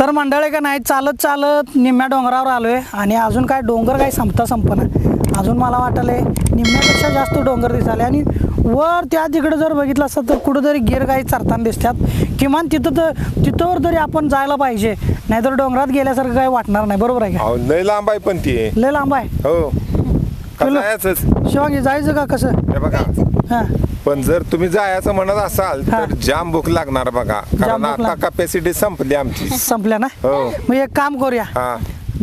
तर मंडळी का नाही चालत चालत निम्म्या डोंगरावर आलोय आणि अजून काय डोंगर काही संपता संपना. अजून मला वाटलंय निम्म्यापेक्षा जास्त डोंगर दिसाले आणि वर त्या तिकडे जर बघितलं असतं तर कुठंतरी गिर गाई चरताना दिसतात. किमान तिथं तर तिथंवर तरी आपण जायला पाहिजे. नाहीतर डोंगरात गेल्यासारखं काही वाटणार नाही. बरोबर आहे का? अहो लय लांब आहे पण ती. लय लांब आहे? हो. कसं जायचं का कसं? हे बघा. हां. पण जर तुम्ही जायचं म्हणत असाल हा. तर जाम भूक लागणार बघा. कारण भूक आता लाग- कपॅसिटी संपली आमची. संपल्या ना? हो. मग एक काम करूया. हा.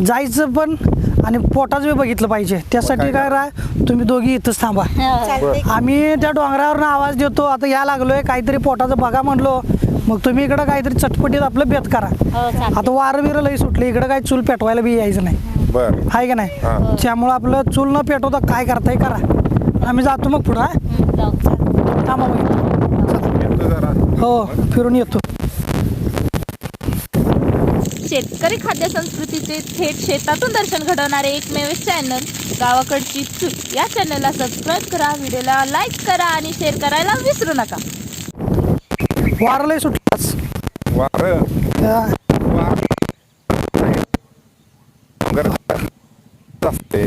जायचं पण आणि पोटाच बी बघितलं पाहिजे. त्यासाठी काय काय राह तुम्ही दोघी इथंच थांबा. चालतंय आम्ही त्या डोंगरावरनं आवाज देतो. आता या लागलोय काहीतरी पोटाचं बघा म्हणलो. मग तुम्ही इकडं काहीतरी चटपटीत आपलं बेत करा. आता वारं बिरं लई सुटले. इकडं काही चूल पेटवायला बी यायचं नाही. बर. आहे का नाही? हा. त्यामुळं आपलं चूल न पेटवता काय करताय करा. आम्ही जातो मग पुढं हा? हो फिरून येतो. शेतकरी खाद्य संस्कृतीचे थेट शेतातून दर्शन घडवणारे एकमेव चॅनल गावाकडची चूक. या चॅनलला सबस्क्राईब करा व्हिडिओला लाईक करा आणि शेअर करायला विसरू नका. वारं लई सुटलाच वार? हा. असते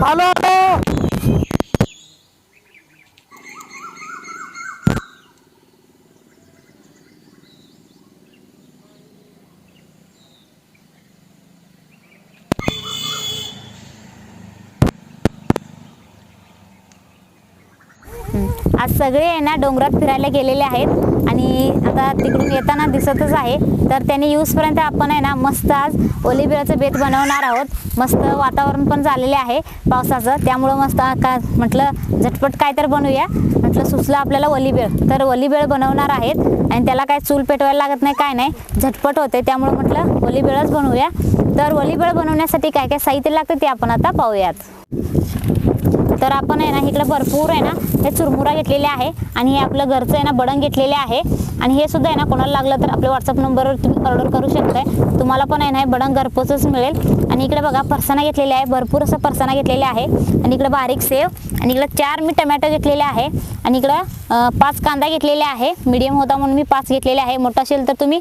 हॅलो आज सगळे आहे ना डोंगरात फिरायला गेलेले आहेत. आणि आता तिकडून येताना दिसतच आहे. तर त्यांनी यूजपर्यंत आपण आहे ना मस्त आज ओलिबिराचं बेत बनवणार आहोत. मस्त वातावरण पण झालेले आहे पावसाचं. त्यामुळं मस्त का म्हटलं झटपट काय तर बनवूया. म्हटलं सुचलं आपल्याला ओलिबेळ. तर ओलिबेळ बनवणार आहेत. आणि त्याला काय चूल पेटवायला लागत नाही काय नाही. झटपट होते त्यामुळं म्हटलं ओलिबेळच बनवूया. तर ओलिबेळ बनवण्यासाठी काय काय साहित्य लागतं ते आपण आता पाहूयात. तर आपण आहे ना इकडे भरपूर आहे ना हे चुरमुरा घेतलेले आहे आणि हे आपलं घरचं आहे ना बडंग घेतलेले आहे. आणि हे सुद्धा आहे ना कोणाला लागलं तर आपल्या व्हॉट्सअप नंबरवर तुम्ही ऑर्डर करू शकताय. तुम्हाला पण आहे ना हे बडंग घरपोचच मिळेल. आणि इकडे बघा फरसाणा घेतलेले आहे भरपूर असं फरसाणा घेतलेले आहे. आणि इकडे बारीक सेव. आणि इकडं चार मी टमॅटो घेतलेले आहे. आणि इकडं पाच कांदा घेतलेले आहे. मीडियम होता म्हणून मी पाच घेतलेले आहे. मोठा असेल तर तुम्ही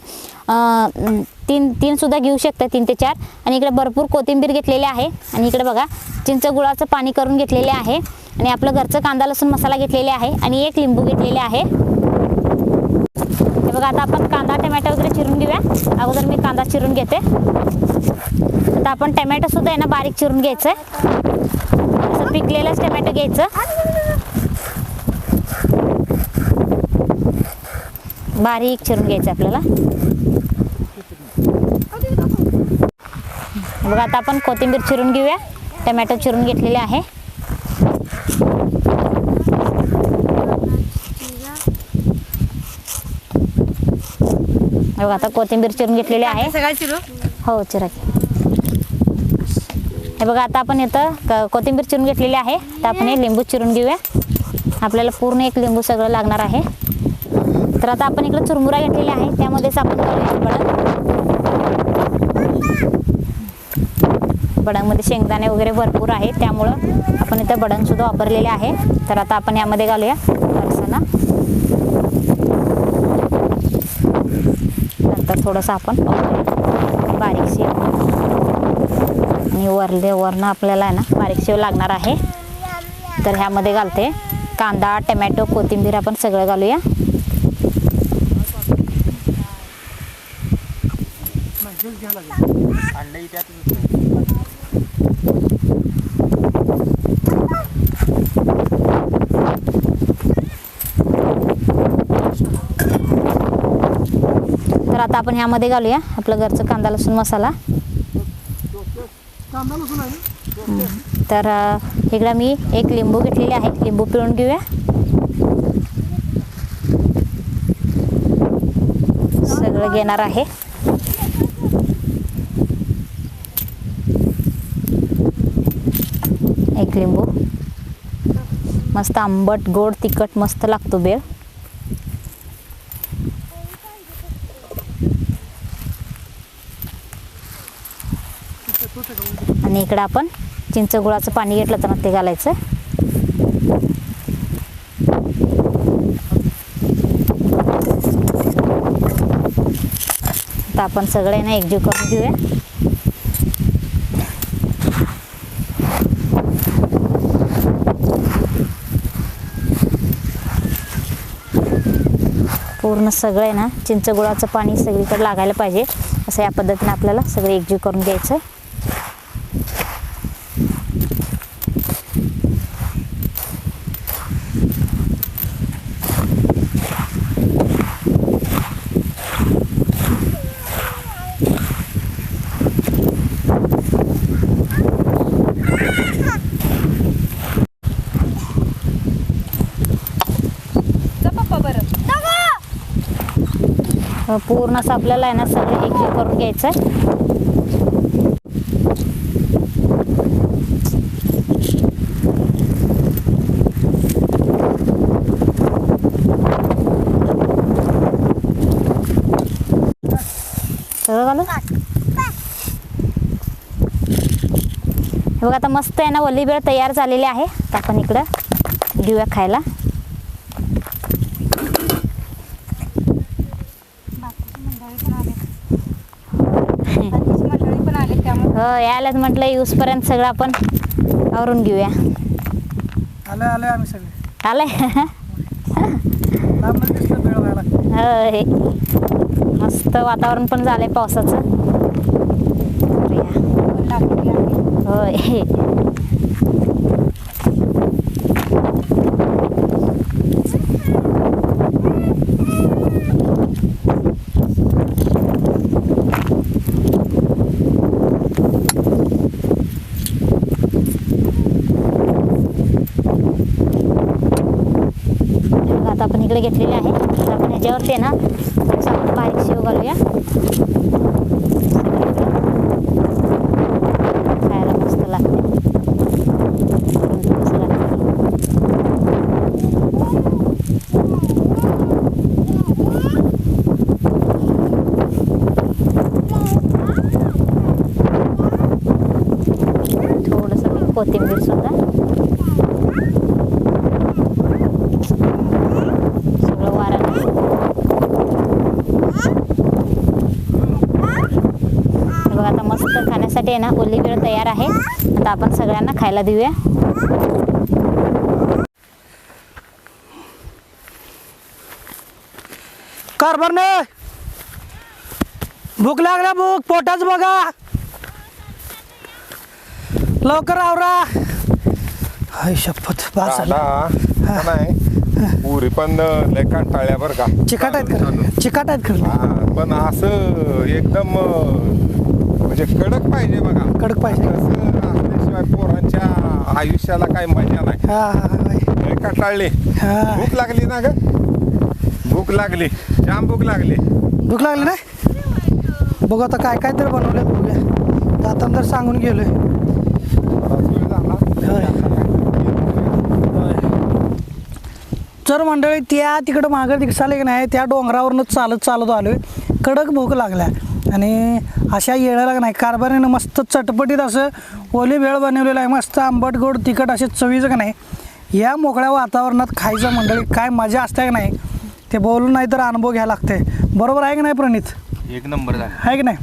तीन तीनसुद्धा घेऊ शकता तीन ते चार. आणि इकडे भरपूर कोथिंबीर घेतलेली आहे. आणि इकडे बघा चिंच गुळाचं पाणी करून घेतलेले आहे. आणि आपलं घरचं कांदा लसूण मसाला घेतलेले आहे. आणि एक लिंबू घेतलेले आहे. हे बघा आता आपण कांदा टमॅटो वगैरे चिरून घेऊया. अगोदर मी कांदा चिरून घेते. आता आपण टमॅटोसुद्धा आहे ना बारीक चिरून घ्यायचं आहे पिकलेलंच टमॅटो घ्यायचं. बारीक चिरून घ्यायचं आपल्याला. बघा आता आपण कोथिंबीर चिरून घेऊया. टमॅटो चिरून घेतलेले आहे. बघा आता कोथिंबीर चिरून घेतलेली आहे. सगळं चिरू हो चिरा. हे बघा आता आपण इथं क- कोथिंबीर चिरून घेतलेली आहे. तर आपण हे लिंबू चिरून घेऊया. आपल्याला पूर्ण एक लिंबू सगळं लागणार आहे. तर आता आपण इकडं चुरमुरा घेतलेला आहे. त्यामध्येच आपण घालूया बडंग बडंगमध्ये शेंगदाणे वगैरे भरपूर आहे त्यामुळं आपण इथं बडणसुद्धा वापरलेले आहे. तर आता आपण यामध्ये घालूया. फरसाना नंतर थोडंसं आपण बारीकशी आणि वरले वरनं आपल्याला आहे ना बारीक शेव लागणार आहे. तर ह्यामध्ये घालते. कांदा टमॅटो कोथिंबीर आपण सगळं घालूया. तर आता आपण ह्यामध्ये घालूया. आपलं घरचं कांदा लसूण मसाला. तर इकडं मी एक लिंबू घेतलेले आहे. लिंबू पिळून घेऊया. सगळं घेणार आहे. एक लिंबू. मस्त आंबट गोड तिखट मस्त लागतो बेळ. आणि इकडं आपण चिंच गुळाचं पाणी घेतलं तर ते घालायचं. तर आपण सगळे ना एकजीव करून घेऊया. पूर्ण सगळे ना चिंचगुळाचं पाणी सगळीकडे लागायला पाहिजे. असं या पद्धतीने आपल्याला सगळे एकजीव करून घ्यायचं. पूर्ण असं आपल्याला आहे ना सगळं एकजीव करून घ्यायचं आहे बघा आता मस्त आहे ना वल्ली बेळ तयार झालेली आहे. आपण इकडं घेऊया खायला. हो यायलाच म्हटलं यूजपर्यंत सगळं आपण आवरून घेऊया. आलोय आलोय आम्ही सगळे. आलंय लांबच व्हायला. होय. मस्त वातावरण पण झालंय पावसाचं. होय. बघा, इकडे घेतलेले आहे तर आपण ह्याच्यावरती आहे ना थोडंसं आपण बारीक शेव घालूया खायला मस्त लागते मस्त लागते. थोडंसं कोथिंबीर सुद्धा सगळं वाऱ्यानं हे बघा आता मस्त खाण्यासाठी आहे ना ओली वेळ तयार आहे. आता आपण सगळ्यांना खायला देऊया. कारभार नाही भूक लागल्या भूक पोटाच बघा. लवकर आवरा हाय शपथ बास झालं. दादा का नाही? पुरी पण लय कंटाळल्या बरं का. चिकाट आहेत खरं चिकाट आहेत खरं हा, पण असं एकदम अं, म्हणजे कडक पाहिजे बघा. कडक पाहिजे. असं असल्याशिवाय पोरांच्या आयुष्याला काही मजा नाही. हा हा, हा लय कंटाळली. हा. भूक लागली ना ग? भूक लागली. जाम भूक लागली. भूक लागली नाही? बघू आता काय काय तर बनवलं बघूया. जाताना तर सांगून गेलोय. रसगुल्ला झाला. होय. जर मंडळी त्या तिकडं मागं दिसाले की नाही त्या डोंगरावरनं चालत चालत आलोय. कडक भूक लागल्या. आणि अशा येळाला का नाही. कारभारीनं मस्त चटपटीत असं ओली भेळ बनवलेलं आहे. मस्त आंबट गोड तिखट असे चवीचं का नाही. या मोकळ्या वातावरणात खायचं मंडळी काय मजा असते का नाही ते बोलून नाही तर अनुभव घ्यायला लागते. बरोबर आहे की नाही प्रणित? एक नंबर आहे की नाही?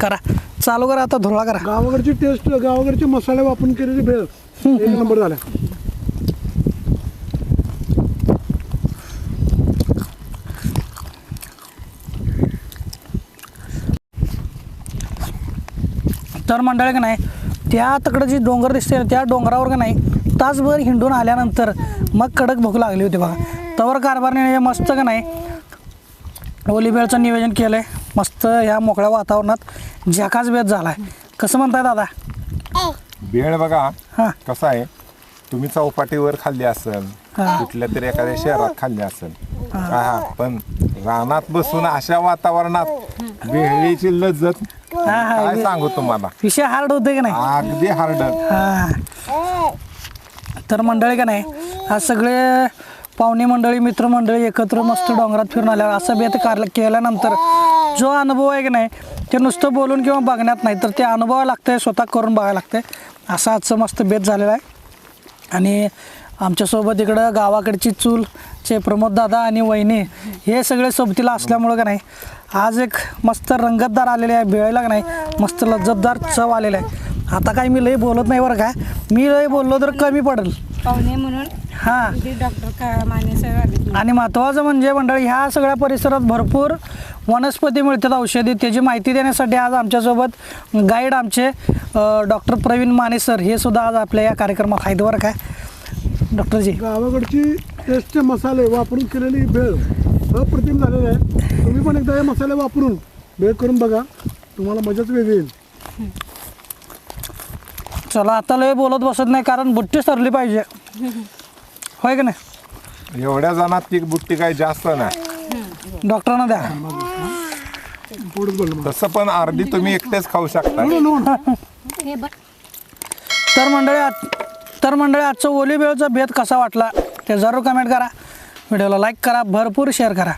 करा. चालू करा आता धुळा करा. गावाकडची टेस्ट गावाकडचे मसाले वापरून केलेली भेळ. एक नंबर झाला. तर मंडळी का नाही त्या तकडं जी डोंगर दिसते ना, त्या डोंगरावर का नाही तासभर हिंडून आल्यानंतर मग कडक भूक लागली होती बघा. तवर कारभारने हे मस्त का नाही ओलीबेळचं नियोजन केलं आहे मस्त ह्या मोकळ्या वातावरणात झकाच बेत झाला आहे कसं म्हणताय दादा? भेळ बघा हां. कसं आहे तुम्ही चौपाटीवर खाल्ली असेल हा. कुठल्या तरी एखाद्या शहरात खाल्ली असेल. हा. पण रानात बसून अशा वातावरणात भेळीची लज्जत हा, हा. काय सांगू तुम्हाला? विषय हार्ड होते का नाही? अगदी हार्ड हां. तर मंडळी का नाही आज सगळे पाहुणे मंडळी मित्रमंडळी एकत्र मस्त डोंगरात फिरून आल्यावर असं बेत कार केल्यानंतर जो अनुभव आहे की नाही ते नुसतं बोलून किंवा बघण्यात नाही तर ते अनुभवावं लागतंय स्वतः करून बघायला लागतंय. असं आजचं मस्त बेत झालेलं आहे. आणि आमच्यासोबत इकडं गावाकडची चूलचे प्रमोद दादा आणि वहिनी हे सगळे सोबतीला असल्यामुळं का नाही आज एक मस्त रंगतदार आलेले आहे बेळेला का नाही मस्त लज्जतदार चव आलेलं आहे. आता काय मी लई बोलत नाही बरं काय मी लई बोललो तर कमी पडेल. पाहुणे म्हणून हां. ते डॉक्टर का माने सर आले आणि महत्त्वाचं म्हणजे मंडळी ह्या सगळ्या परिसरात भरपूर वनस्पती मिळतात औषधी त्याची माहिती देण्यासाठी आज आमच्यासोबत गाईड आमचे डॉक्टर प्रवीण माने सर हे सुद्धा आज आपल्या या कार्यक्रमात आहेत बरं काय डॉक्टरजी. गावाकडची टेस्टचे मसाले वापरून केलेली भेळ अप्रतिम झालेली आहे. तुम्ही पण एकदा हे मसाले वापरून भेळ करून बघा. तुम्हाला मजाच वेगळी येईल. चला आता लय बोलत बसत नाही कारण बुट्टी सरली पाहिजे. होय का नाही? एवढ्या जणात ती बुट्टी काही जास्त नाही. डॉक्टरांना द्या. पोटच बोललं मला. तसं पण अर्धी तुम्ही एकटेच खाऊ शकता. तर मंडळी तर मंडळी आजचं ओली भेद कसा वाटला ते जरूर कमेंट करा. व्हिडिओला लाईक करा भरपूर शेअर करा.